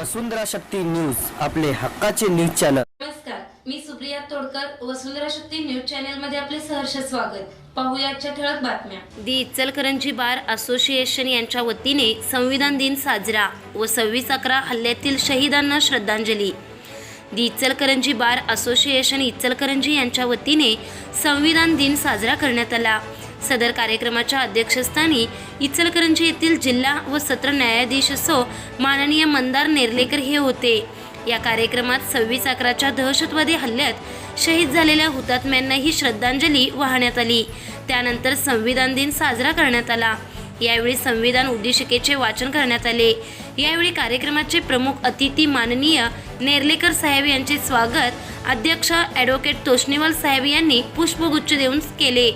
वसुंधरा Shakti news आपले हक्काचे news channel. नमस्कार मी सुप्रिया तोडकर वसुंधरा शक्ती न्यूज चॅनलमध्ये आपले सहर्ष स्वागत. पाहूया आजच्या ठळक बातम्या. दी इचलकरंजी बार असोसिएशन यांच्या वतीने संविधान दिन साजरा व सव्वीस अकरा हल्ल्यातील शहीदांना श्रद्धांजली. The Ichalkaranji bar association Ichalkaranji यांच्या वतीने संविधान दिन साजरा करण्यात आला. सदर कार्यक्रमाच्या अध्यक्षस्थानी इचलकरंजी येथील जिल्हा व सत्र न्यायाधीश असो माननीय मंदार नेर्लेकर हे होते. या कार्यक्रमात सव्वीस अकराच्या दहशतवादी हल्ल्यात शहीद झालेल्या हुतात्म्यांनाही श्रद्धांजली वाहण्यात आली. त्यानंतर संविधान दिन साजरा करण्यात आला. यावेळी संविधान उद्देशिकेचे वाचन करण्यात आले. यावेळी कार्यक्रमाचे प्रमुख अतिथी माननीय नेर्लेकर साहेब यांचे स्वागत अध्यक्ष ॲडव्होकेट तोष्णीवाल साहेब यांनी पुष्पगुच्छ देऊन केले.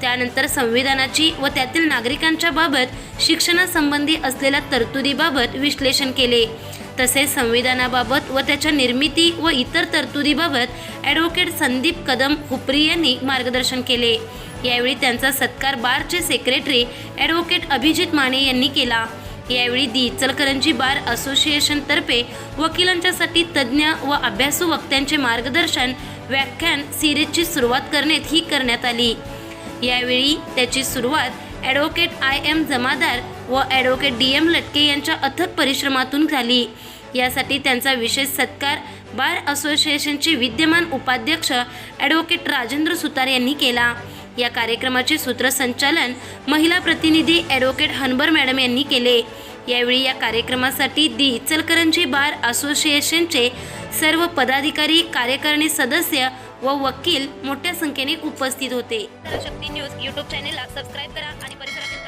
त्यानंतर संविधानाची व त्यातील नागरिकांच्या बाबत शिक्षणासंबंधी असलेल्या तरतुदीबाबत विश्लेषण केले. तसेच संविधानाबाबत व त्याच्या निर्मिती व इतर तरतुदीबाबत ॲडव्होकेट संदीप कदम हुपरी यांनी मार्गदर्शन केले. यावेळी त्यांचा सत्कार बारचे सेक्रेटरी ॲडव्होकेट अभिजित माने यांनी केला. यावेळी दी इचलकरंजी बार असोसिएशनतर्फे वकिलांच्यासाठी तज्ज्ञ व अभ्यासू वक्त्यांचे मार्गदर्शन व्याख्यान सिरीजची सुरुवात करण्यात ही करण्यात आली. यावेळी त्याची सुरुवात ॲडव्होकेट आय एम जमादार व ॲडव्होकेट डी एम लटके यांच्या अथक परिश्रमातून झाली. यासाठी त्यांचा विशेष सत्कार बार असोसिएशनचे विद्यमान उपाध्यक्ष ॲडव्होकेट राजेंद्र सुतार यांनी केला. या कार्यक्रमाचे सूत्रसंचालन महिला प्रतिनिधी ॲडव्होकेट हनबर मॅडम यांनी केले. यावेळी या कार्यक्रमासाठी दी इचलकरंजी बार असोसिएशनचे सर्व पदाधिकारी कार्यकारिणी सदस्य व वकील मोठ्या संख्येने उपस्थित होते. शक्ती न्यूज यूट्यूब चॅनेलला सबस्क्राईब करा आणि परिसरातील